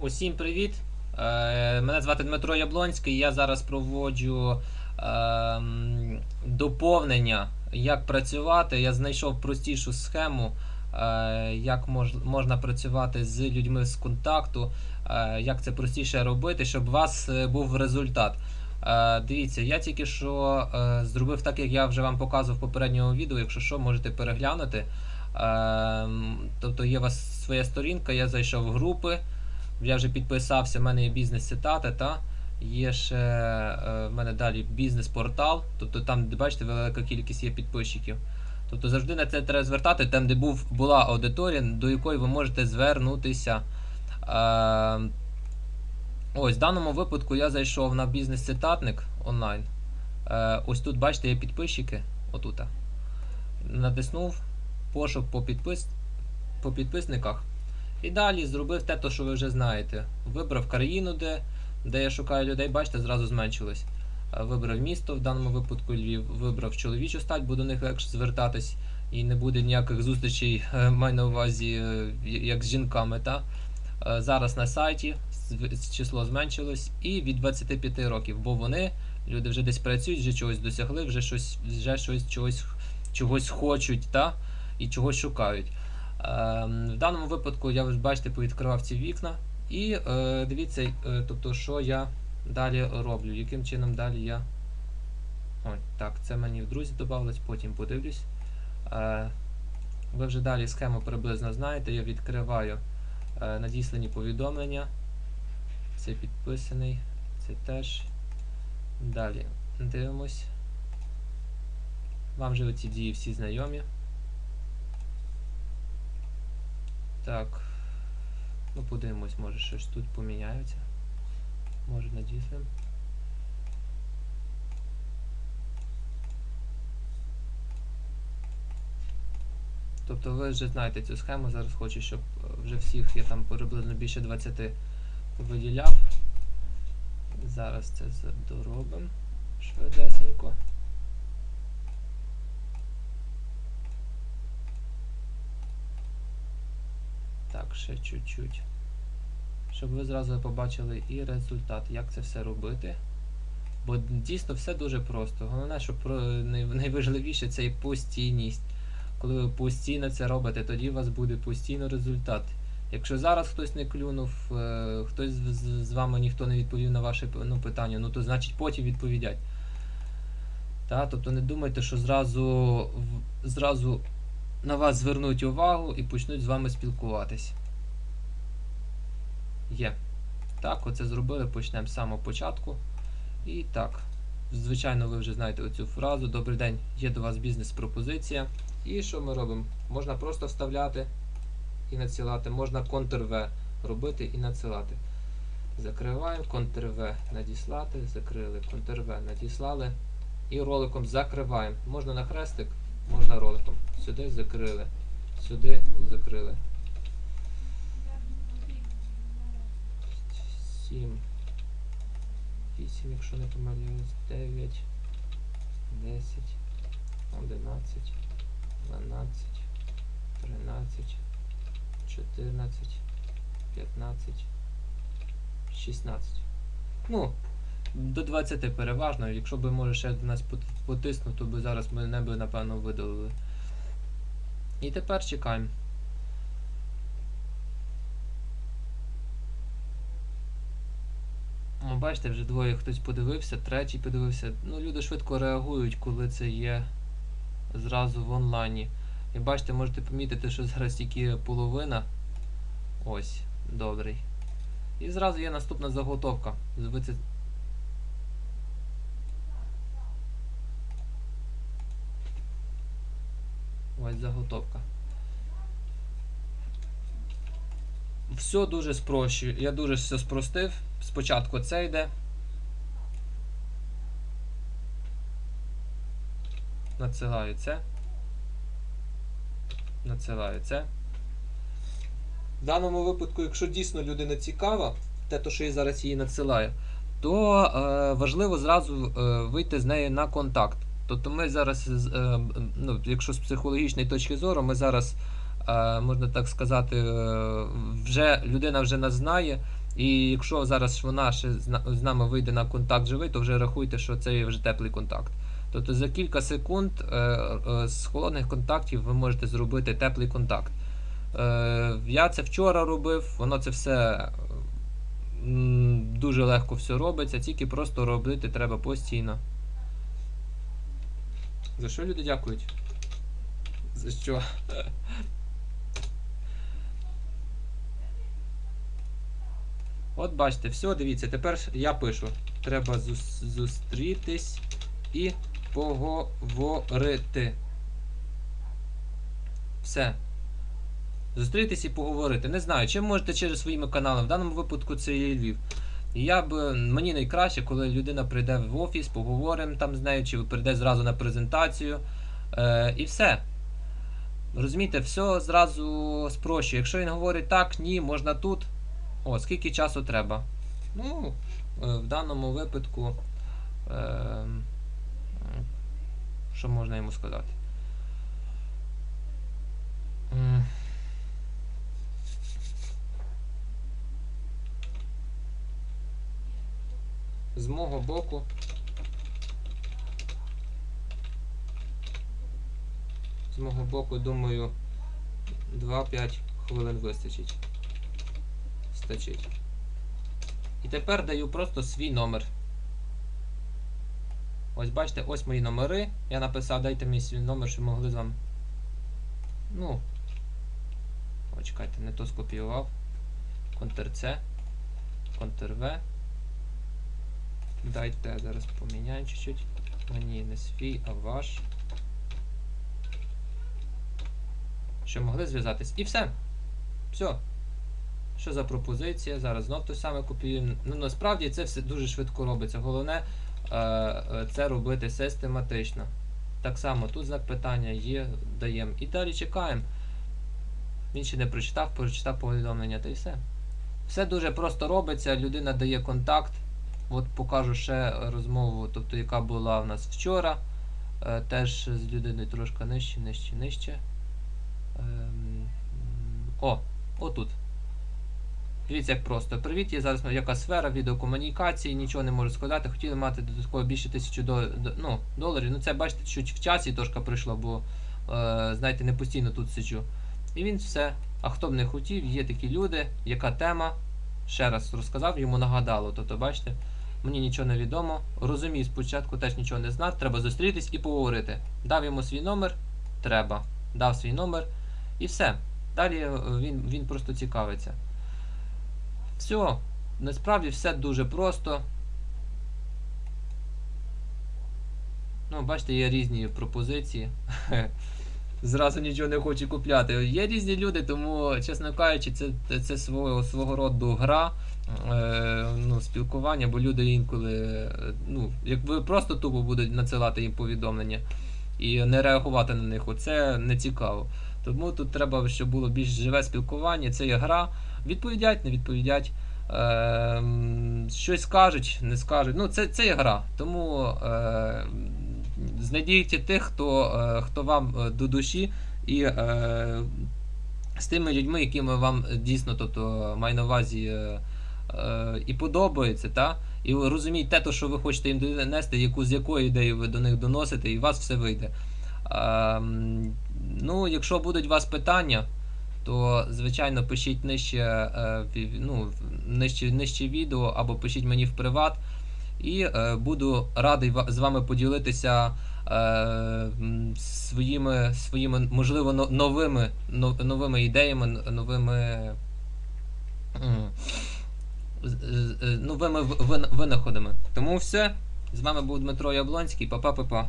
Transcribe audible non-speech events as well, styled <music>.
Усім привіт! Е, Мене звати Дмитро Яблонський. Я зараз проводжу ем, доповнення, як працювати. Я знайшов простішу схему, е, як можна працювати з людьми з контакту, е, як це простіше робити, щоб у вас був результат. Дивіться, я тільки що зробив так, як я вже вам показував в попередньому відео. Якщо що, можете переглянути. Ем, Тобто є у вас своя сторінка, я зайшов в групи. Я вже підписався, в мене є бізнес-цитати, та є ще е, в мене далі бізнес-портал. Тобто там, де бачите, велика кількість є підписчиків. Тобто завжди на це треба звертати, там, де був, була аудиторія, до якої ви можете звернутися. Е, ось в даному випадку я зайшов на бізнес-цитатник онлайн. Е, ось тут, бачите, є підписчики. Отут. Натиснув пошук по, підпис... по підписниках. І далі зробив те, то, що ви вже знаєте. Вибрав країну, де, де я шукаю людей, бачите, зразу зменшилось. Е, Вибрав місто, в даному випадку Львів, вибрав чоловічу стать, бо до них легше звертатись, і не буде ніяких зустрічей, <laughs> е, маю на увазі, е, як з жінками. Та? Зараз на сайті число зменшилось і від 25 років, бо вони, люди вже десь працюють, вже чогось досягли, вже щось, вже щось чогось, чогось хочуть та? і чогось шукають. Ем, В даному випадку я ви бачите, повідкривав ці вікна. І е, дивіться, е, тобто, що я далі роблю, яким чином далі я. Ой, так, це мені в друзі додавалось, потім подивлюсь. Е, ви вже далі схему приблизно знаєте. Я відкриваю е, надіслані повідомлення. Це підписаний, це теж. Далі дивимось. Вам вже ці дії всі знайомі. Так. Ну, подивимось, може щось тут поміняється. Може надіслим. Тобто ви вже знаєте цю схему, зараз хочу, щоб е, вже всіх я там приблизно більше 20 виділяв. Зараз це доробимо швидесенько. Так, ще чуть-чуть. Щоб ви зразу побачили і результат, як це все робити. Бо дійсно все дуже просто. Головне, що найважливіше це і постійність. Коли ви постійно це робите, тоді у вас буде постійно результат. Якщо зараз хтось не клюнув, е, хтось з вами ніхто не відповів на ваше ну, питання, ну то значить потім відповідять. Та, тобто не думайте, що зразу, зразу на вас звернуть увагу і почнуть з вами спілкуватись. Є. Так, оце зробили, почнемо з самого початку. І так, звичайно, ви вже знаєте оцю фразу. Добрий день, є до вас бізнес-пропозиція. І що ми робимо? Можна просто вставляти і надсилати, можна Ctrl-V робити і надсилати. Закриваємо, Ctrl-V надіслати, закрили, Ctrl-V надіслали. І роликом закриваємо. Можна на хрестик, можна роликом. Сюди закрили, сюди закрили. 7, 8, якщо не помиляюсь, 9, 10, 11, 12, 13, 14, 15, 16. Ну, до 20 переважно. Якщо би може ще до нас пот- потиснув, то би зараз мене би напевно видалили. І тепер чекаємо. Бачите, вже двоє хтось подивився, третій подивився. Ну, люди швидко реагують, коли це є зразу в онлайні. І бачите, можете помітити, що зараз тільки половина. Ось, добрий. І зразу є наступна заготовка. Ви Ось заготовка. Все дуже спрощую. Я дуже все спростив. Спочатку це йде. Надсилаю це. Надсилаю це. В даному випадку, якщо дійсно людина цікава, те, то, що я зараз її надсилаю, то е, важливо зразу е, вийти з нею на контакт. Тобто ми зараз, е, ну, якщо з психологічної точки зору, ми зараз, е, можна так сказати, е, вже людина вже нас знає, І якщо зараз вона ще з нами вийде на контакт живий, то вже рахуйте, що це вже теплий контакт. Тобто за кілька секунд з холодних контактів ви можете зробити теплий контакт. Я це вчора робив, воно це все дуже легко все робиться, тільки просто робити треба постійно. За що люди дякують? За що? От бачите, все, дивіться, тепер я пишу. Треба зустрітись і поговорити. Все. Зустрітись і поговорити. Не знаю, чи можете через своїми каналами. В даному випадку це є Львів. І я б мені найкраще, коли людина прийде в офіс, поговоримо там з нею, чи прийде зразу на презентацію. Е, і все. Розумієте, все зразу спрощує. Якщо він говорить так, ні, можна тут. О, скільки часу треба? Ну, е, в даному випадку. Е, що можна йому сказати? З мого боку. З мого боку, думаю, 2-5 хвилин вистачить. Стачить. І тепер даю просто свій номер. Ось бачите, ось мої номери. Я написав, дайте мені свій номер, щоб могли з вами. Ну. О, чекайте, не то скопіював. Ctrl-C. Ctrl-V. Дайте зараз поміняємо чуть-чуть. Мені не свій, а ваш. Щоб могли зв'язатись. І все. Все. Що за пропозиція? Зараз знов те саме копіюємо. Ну насправді це все дуже швидко робиться. Головне е, е, це робити систематично. Так само тут знак питання є, даємо. І далі чекаємо. Він ще не прочитав, прочитав повідомлення, та й все. Все дуже просто робиться, людина дає контакт. От покажу ще розмову, тобто яка була у нас вчора. Е, теж з людиною трошки нижче, нижче, нижче. Ем, о, отут. Дивіться, як просто. Привіт, я зараз яка сфера відеокомунікації, нічого не можу сказати. Хотіли мати додатково більше тисячі до, до- ну, доларів. Ну це бачите, чуть в часі трошки прийшло, бо е, знаєте, не постійно тут сиджу. І він все. А хто б не хотів, є такі люди, яка тема. Ще раз розказав, йому нагадало. Тобто, бачите, мені нічого не відомо. Розумію, спочатку теж нічого не знав. Треба зустрітись і поговорити. Дав йому свій номер, треба. Дав свій номер і все. Далі е, він, він просто цікавиться. Все, насправді все дуже просто. Ну, бачите, є різні пропозиції. <laughs> Зразу нічого не хочу купляти. Є різні люди, тому, чесно кажучи, це, це свого, свого роду гра, е, ну, спілкування, бо люди інколи, ну, якби просто тупо будуть надсилати їм повідомлення і не реагувати на них, оце не цікаво. Тому тут треба, щоб було більш живе спілкування, це є гра. Відповідять, не відповідять. Е, щось скажуть, не скажуть. Ну, це, це є гра. Тому е, знайдіть тих, хто, е, хто вам е, до душі, і е, з тими людьми, якими вам дійсно тобто, маю на увазі і подобається, та? і ви розумієте те, що ви хочете їм донести, яку, з якою ідеєю ви до них доносите, і у вас все вийде. Е, ну, якщо будуть у вас питання, то звичайно пишіть нижче, е, ну, нижче, нижче відео або пишіть мені в приват. І е, буду радий з вами поділитися е, своїми, своїми можливо, но- новими, но- новими ідеями, новими, новими винаходами. Тому все. З вами був Дмитро Яблонський. Па-па-па-па.